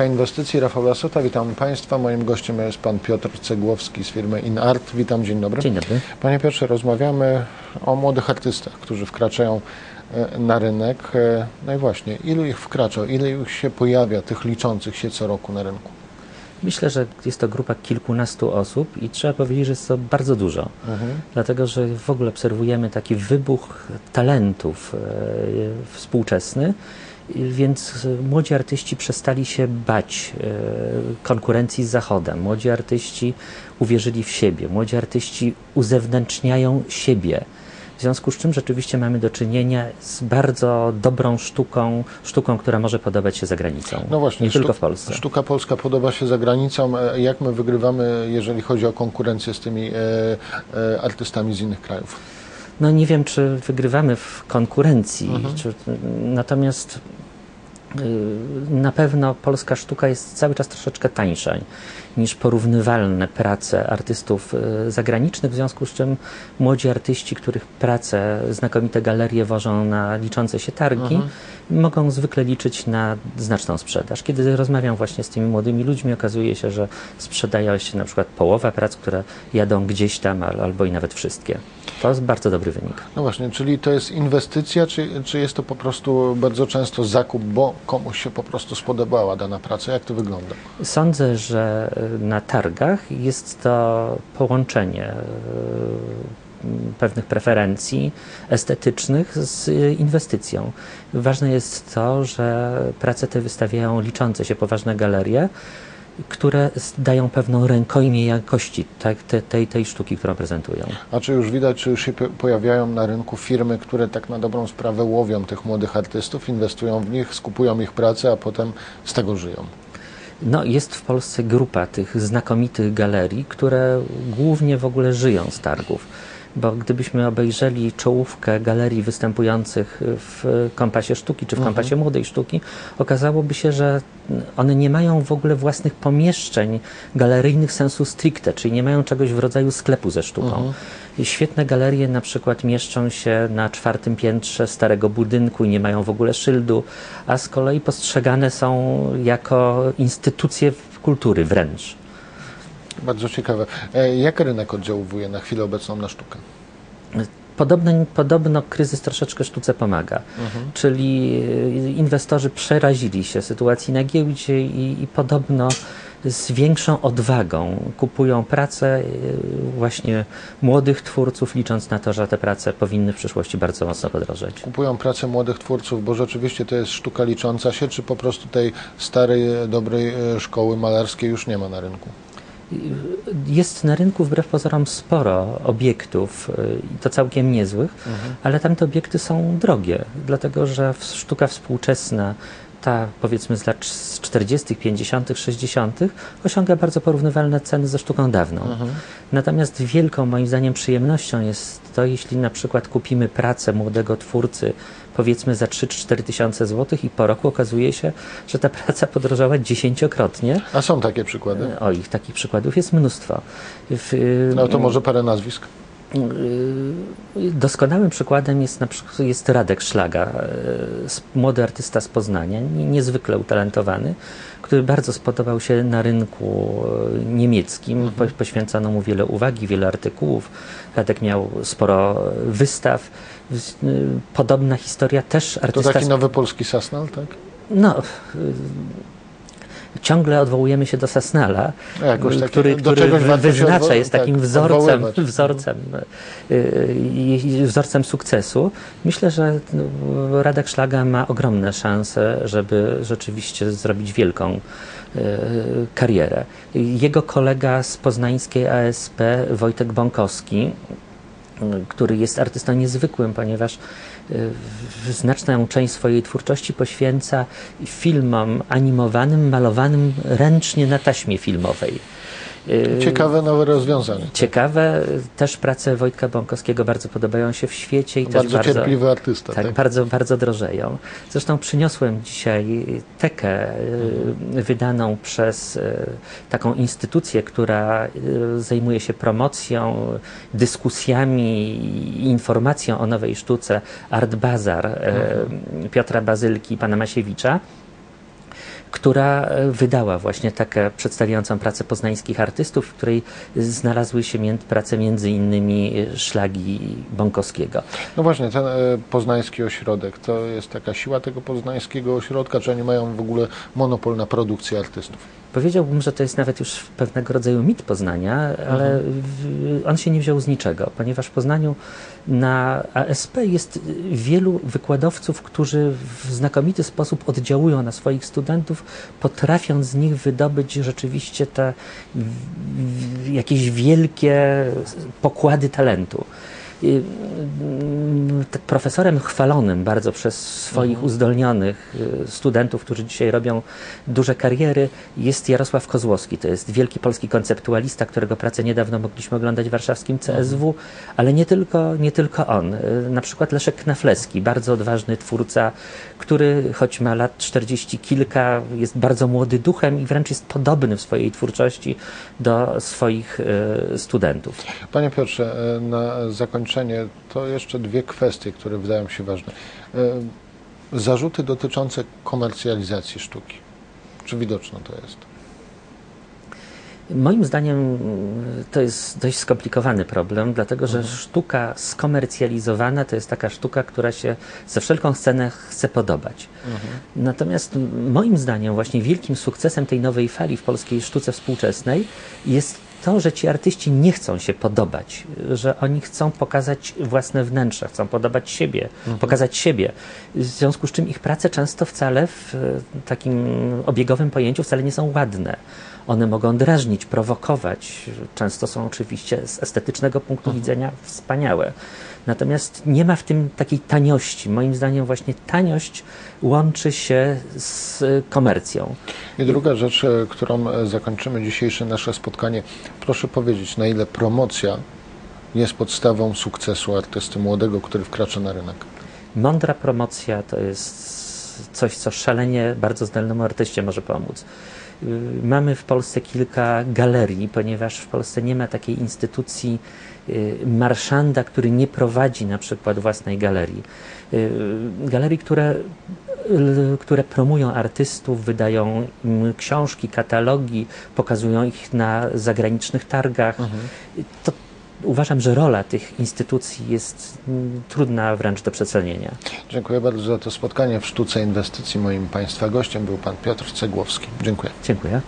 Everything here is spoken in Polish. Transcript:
Sztuka Inwestycji, Rafał Lasota. Witam Państwa. Moim gościem jest Pan Piotr Cegłowski z firmy InArt. Witam, dzień dobry. Dzień dobry. Panie Piotrze, rozmawiamy o młodych artystach, którzy wkraczają e, na rynek. E, No i właśnie, ilu ich wkracza, ile ich się pojawia, tych liczących się co roku na rynku? Myślę, że jest to grupa kilkunastu osób i trzeba powiedzieć, że jest to bardzo dużo. Dlatego, że w ogóle obserwujemy taki wybuch talentów e, współczesny, więc młodzi artyści przestali się bać e, konkurencji z Zachodem. Młodzi artyści uwierzyli w siebie. Młodzi artyści uzewnętrzniają siebie. W związku z czym rzeczywiście mamy do czynienia z bardzo dobrą sztuką, sztuką, która może podobać się za granicą. No właśnie, nie tylko w Polsce. Sztuka polska podoba się za granicą. E, Jak my wygrywamy, jeżeli chodzi o konkurencję z tymi e, e, artystami z innych krajów? No nie wiem, czy wygrywamy w konkurencji, Mhm. czy, natomiast y, na pewno polska sztuka jest cały czas troszeczkę tańsza niż porównywalne prace artystów y, zagranicznych, w związku z czym młodzi artyści, których prace znakomite galerie wożą na liczące się targi, Mhm. Mogą zwykle liczyć na znaczną sprzedaż. Kiedy rozmawiam właśnie z tymi młodymi ludźmi, okazuje się, że sprzedają się na przykład połowa prac, które jadą gdzieś tam, al- albo i nawet wszystkie. To jest bardzo dobry wynik. No właśnie, czyli to jest inwestycja, czy, czy jest to po prostu bardzo często zakup, bo komuś się po prostu spodobała dana praca? Jak to wygląda? Sądzę, że y, na targach jest to połączenie y, pewnych preferencji estetycznych z inwestycją. Ważne jest to, że prace te wystawiają liczące się poważne galerie, które dają pewną rękojmię jakości tak, te, tej, tej sztuki, którą prezentują. A czy już widać, czy już się po- pojawiają na rynku firmy, które tak na dobrą sprawę łowią tych młodych artystów, inwestują w nich, skupują ich pracę, a potem z tego żyją? No, jest w Polsce grupa tych znakomitych galerii, które głównie w ogóle żyją z targów. Bo gdybyśmy obejrzeli czołówkę galerii występujących w kompasie sztuki czy w kompasie młodej sztuki, okazałoby się, że one nie mają w ogóle własnych pomieszczeń galeryjnych sensu stricte, czyli nie mają czegoś w rodzaju sklepu ze sztuką. I Świetne galerie na przykład mieszczą się na czwartym piętrze starego budynku i nie mają w ogóle szyldu, a z kolei postrzegane są jako instytucje kultury wręcz. Bardzo ciekawe. E, Jak rynek oddziałuje na chwilę obecną na sztukę? Podobno, podobno kryzys troszeczkę sztuce pomaga, czyli y, inwestorzy przerazili się sytuacji na giełdzie i, i podobno z większą odwagą kupują prace y, właśnie młodych twórców, licząc na to, że te prace powinny w przyszłości bardzo mocno podrożeć. Kupują pracę młodych twórców, bo rzeczywiście to jest sztuka licząca się, czy po prostu tej starej, e, dobrej e, szkoły malarskiej już nie ma na rynku? Jest na rynku wbrew pozorom sporo obiektów, y, i to całkiem niezłych, ale tamte obiekty są drogie, dlatego że sztuka współczesna, ta powiedzmy z lat z 40., 50., 60., osiąga bardzo porównywalne ceny ze sztuką dawną. Natomiast wielką moim zdaniem przyjemnością jest to, jeśli na przykład kupimy pracę młodego twórcy, powiedzmy za 3-4 tysiące złotych i po roku okazuje się, że ta praca podrożała dziesięciokrotnie. A są takie przykłady? O, ich takich przykładów jest mnóstwo. W, y, No to może parę nazwisk. Y, Doskonałym przykładem jest na przykład jest Radek Szlaga, y, młody artysta z Poznania, nie- niezwykle utalentowany, który bardzo spodobał się na rynku y, niemieckim. Po, poświęcono mu wiele uwagi, wiele artykułów. Radek miał sporo wystaw. Y, Podobna historia też To artysta taki z nowy polski Sasnal, tak? no, y, ciągle odwołujemy się do Sasnala, A jakoś tak, który, który wyznacza, jest tak, takim wzorcem, odwoływać. wzorcem, y, y, wzorcem sukcesu. Myślę, że no, Radek Szlaga ma ogromne szanse, żeby rzeczywiście zrobić wielką y, karierę. Jego kolega z poznańskiej ASP, Wojtek Bąkowski, który jest artystą niezwykłym, ponieważ w- znaczną część swojej twórczości poświęca filmom animowanym, malowanym ręcznie na taśmie filmowej. Y, Ciekawe nowe rozwiązanie. Ciekawe, też prace Wojtka Bąkowskiego bardzo podobają się w świecie i też Bardzo bardzo, cierpliwy artysta. tak, Tak? bardzo, bardzo drożeją. Zresztą przyniosłem dzisiaj tekę y, wydaną przez y, taką instytucję, która y, zajmuje się promocją, dyskusjami i informacją o nowej sztuce Art Bazar y, Piotra Bazylki i pana Masiewicza. Która e, wydała właśnie taką przedstawiającą pracę poznańskich artystów, w której znalazły się międ, prace między innymi e, szlagi Bąkowskiego. No właśnie, ten e, poznański ośrodek, to jest taka siła tego poznańskiego ośrodka, czy oni mają w ogóle monopol na produkcję artystów? Powiedziałbym, że to jest nawet już pewnego rodzaju mit Poznania, ale w- on się nie wziął z niczego, ponieważ w Poznaniu na ASP jest wielu wykładowców, którzy w znakomity sposób oddziałują na swoich studentów, potrafiąc z nich wydobyć rzeczywiście te jakieś wielkie pokłady talentu. Mm, tak profesorem chwalonym bardzo przez swoich uzdolnionych y, studentów, którzy dzisiaj robią duże kariery, jest Jarosław Kozłowski. To jest wielki polski konceptualista, którego pracę niedawno mogliśmy oglądać w warszawskim CSW, ale nie tylko, nie tylko on. Y, Na przykład Leszek Knafleski, bardzo odważny twórca, który choć ma lat 40 kilka, jest bardzo młody duchem i wręcz jest podobny w swojej twórczości do swoich y, studentów. Panie Piotrze, na zakończenie to jeszcze dwie kwestie, które wydają się ważne. E, Zarzuty dotyczące komercjalizacji sztuki. Czy widoczne to jest? Moim zdaniem to jest dość skomplikowany problem, dlatego że sztuka skomercjalizowana to jest taka sztuka, która się ze wszelką cenę chce podobać. Natomiast m, moim zdaniem właśnie wielkim sukcesem tej nowej fali w polskiej sztuce współczesnej jest to, że ci artyści nie chcą się podobać, że oni chcą pokazać własne wnętrze, chcą podobać siebie, pokazać siebie. W związku z czym ich prace często wcale w e, takim obiegowym pojęciu wcale nie są ładne. One mogą drażnić, prowokować. Często są oczywiście z estetycznego punktu widzenia wspaniałe. Natomiast nie ma w tym takiej taniości. Moim zdaniem właśnie taniość łączy się z komercją. I druga rzecz, e, którą e, zakończymy dzisiejsze nasze spotkanie. Proszę powiedzieć, na ile promocja jest podstawą sukcesu artysty młodego, który wkracza na rynek? Mądra promocja to jest coś, co szalenie bardzo zdolnemu artyście może pomóc. Y, Mamy w Polsce kilka galerii, ponieważ w Polsce nie ma takiej instytucji y, marszanda, który nie prowadzi na przykład własnej galerii. Y, Galerii, które, które promują artystów, wydają im książki, katalogi, pokazują ich na zagranicznych targach. To uważam, że rola tych instytucji jest mm, trudna wręcz do przecenienia. Dziękuję bardzo za to spotkanie w Sztuce Inwestycji. Moim Państwa gościem był Pan Piotr Cegłowski. Dziękuję. Dziękuję.